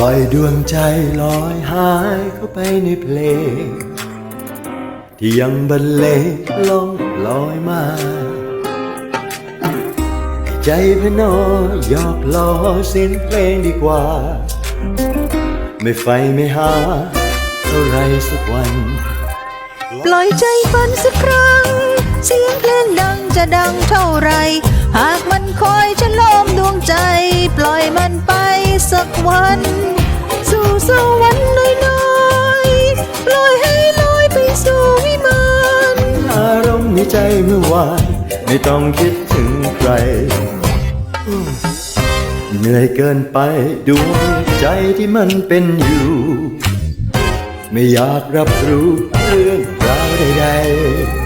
ล่อยดวงใจลอยหายเข้าไปในเพลง ที่ยังบรรเลงล่องลอยมา ใจพนอยอกล้อเสียงเพลงดีกว่า ไม่ไฟไม่หาเท่าไรสักวัน ปล่อยใจฝันสักครั้ง เสียงเพลงดังจะดังเท่าไร หากมันคอยจะล้อมดวงใจ ปล่อยมันไปสักวัน เมื่อวานไม่ต้องคิดถึงใคร เหนื่อยเกินไปดวงใจที่มันเป็นอยู่ ไม่อยากรับรู้เรื่องราวใด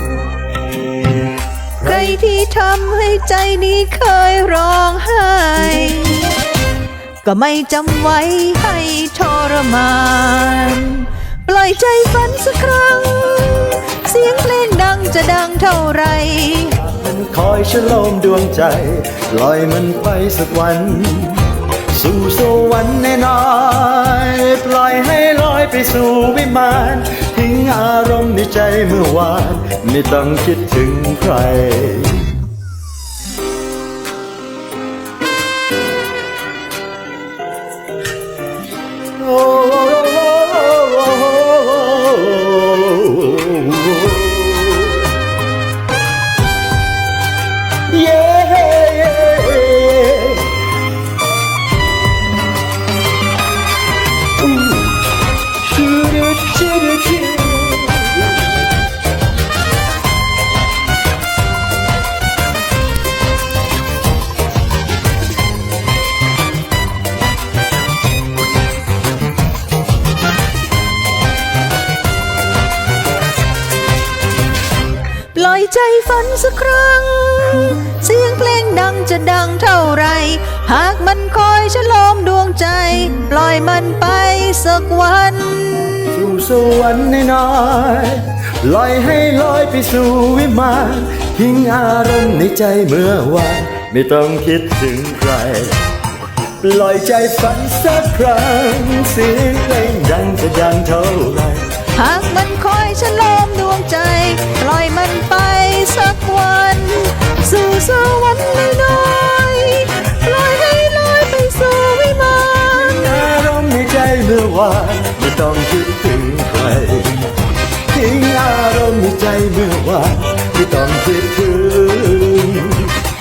ๆ ใครที่ทำให้ใจนี้เคยร้องไห้ ก็ไม่จำไว้ให้ทรมาน ปล่อยใจฝันสักครั้ง ฉลมดวงใจ ลอยมันไปสักวัน สู่สวรรค์แน่นอนปล่อยให้ลอยไปสู่วิมานทิ้งอารมณ์ในใจเมื่อวาน ไม่ต้องคิดถึงใคร ใจฝันสักครั้ง เสียงเพลงดังจะดังเท่าไร หากมันคอยฉลมดวงใจ ปล่อยมันไปสักวัน สู่สวรรค์น้อยๆลอยให้ลอยไปสู่วิมานทิ้งอารมณ์ในใจเมื่อวานไม่ต้องคิดถึงใครปล่อยใจฝันสักครั้งเสียงเพลงดังจะดังเท่าไหรหากมันคอยฉลมดวงใจ ปล่อยมันไป สักวัน สู่สวรรค์น้อยๆลอยให้ลอยไปสู่วิมานอารมณ์ในใจเมื่อวานไม่ต้องคิดถึงใครทิ้งอารมณ์ในใจเมื่อวานไม่ต้องคิดถึง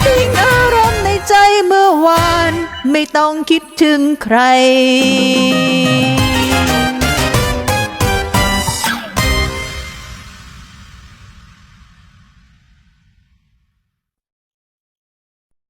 ทิ้งอารมณ์ในใจเมื่อวาน ไม่ต้องคิดถึงใคร